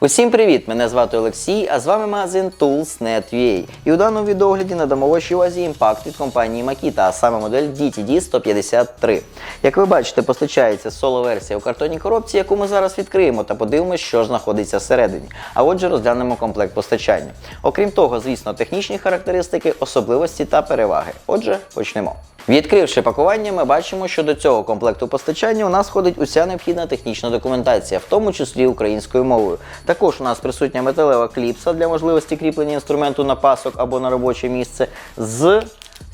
Усім привіт! Мене звати Олексій, а з вами магазин Tools.net.ua. І у даному відеогляді надамо вашій увазі імпакт від компанії Makita, а саме модель DTD 153. Як ви бачите, постачається соло-версія у картонній коробці, яку ми зараз відкриємо та подивимося, що знаходиться всередині. А отже, розглянемо комплект постачання. Окрім того, звісно, технічні характеристики, особливості та переваги. Отже, почнемо. Відкривши пакування, ми бачимо, що до цього комплекту постачання у нас входить уся необхідна технічна документація, в тому числі українською мовою. Також у нас присутня металева кліпса для можливості кріплення інструменту на пасок або на робоче місце з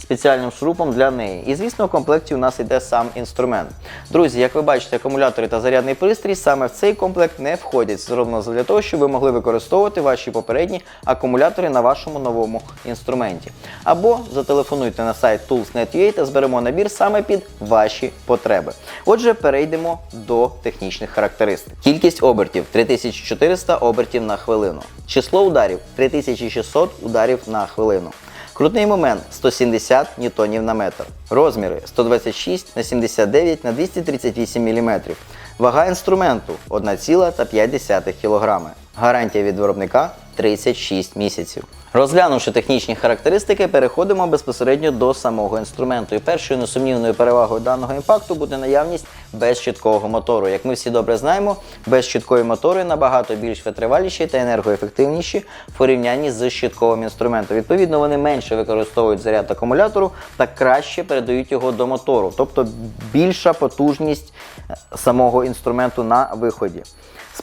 спеціальним шурупом для неї. І звісно, в комплекті у нас йде сам інструмент. Друзі, як ви бачите, акумулятори та зарядний пристрій саме в цей комплект не входять. Зроблено для того, щоб ви могли використовувати ваші попередні акумулятори на вашому новому інструменті. Або зателефонуйте на сайт tools.net.ua та зберемо набір саме під ваші потреби. Отже, перейдемо до технічних характеристик. Кількість обертів 3400 обертів на хвилину. Число ударів 3600 ударів на хвилину. Крутний момент 170 ньютонів на метр. Розміри 126 на 79 на 238 мм. Вага інструменту 1,5 кг. Гарантія від виробника 36 місяців. Розглянувши технічні характеристики, переходимо безпосередньо до самого інструменту. І першою несумнівною перевагою даного імпакту буде наявність безщіткового мотору. Як ми всі добре знаємо, безщіткові мотори набагато більш витриваліші та енергоефективніші в порівнянні з щітковим інструментом. Відповідно, вони менше використовують заряд акумулятору та краще передають його до мотору, тобто більша потужність е, самого інструменту на виході.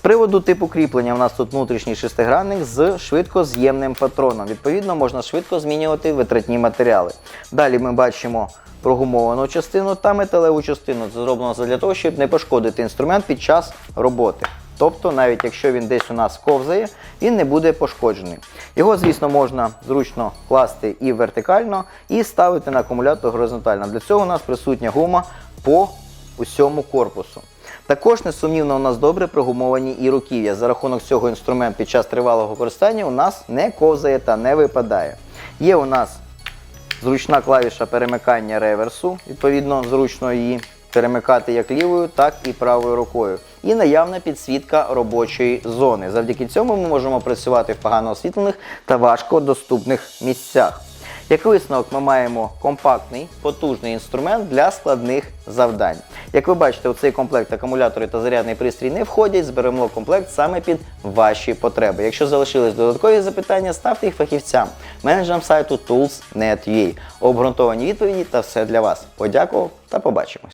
Приводу типу кріплення, у нас тут внутрішній шестигранник з швидкоз'ємним патроном. Відповідно, можна швидко змінювати витратні матеріали. Далі ми бачимо прогумовану частину та металеву частину. Це зроблено для того, щоб не пошкодити інструмент під час роботи. Тобто, навіть якщо він десь у нас ковзає, він не буде пошкоджений. Його, звісно, можна зручно класти і вертикально, і ставити на акумулятор горизонтально. Для цього у нас присутня гума по усьому корпусу. Також, несумнівно, у нас добре прогумовані і руків'я. За рахунок цього інструмент під час тривалого використання у нас не ковзає та не випадає. Є у нас зручна клавіша перемикання реверсу, відповідно, зручно її перемикати як лівою, так і правою рукою. І наявна підсвітка робочої зони. Завдяки цьому ми можемо працювати в погано освітлених та важко доступних місцях. Як висновок, ми маємо компактний, потужний інструмент для складних завдань. Як ви бачите, у цей комплект акумулятори та зарядний пристрій не входять, зберемо комплект саме під ваші потреби. Якщо залишились додаткові запитання, ставте їх фахівцям, менеджерам сайту Tools.net.ua. Обґрунтовані відповіді та все для вас. Подякував та побачимось.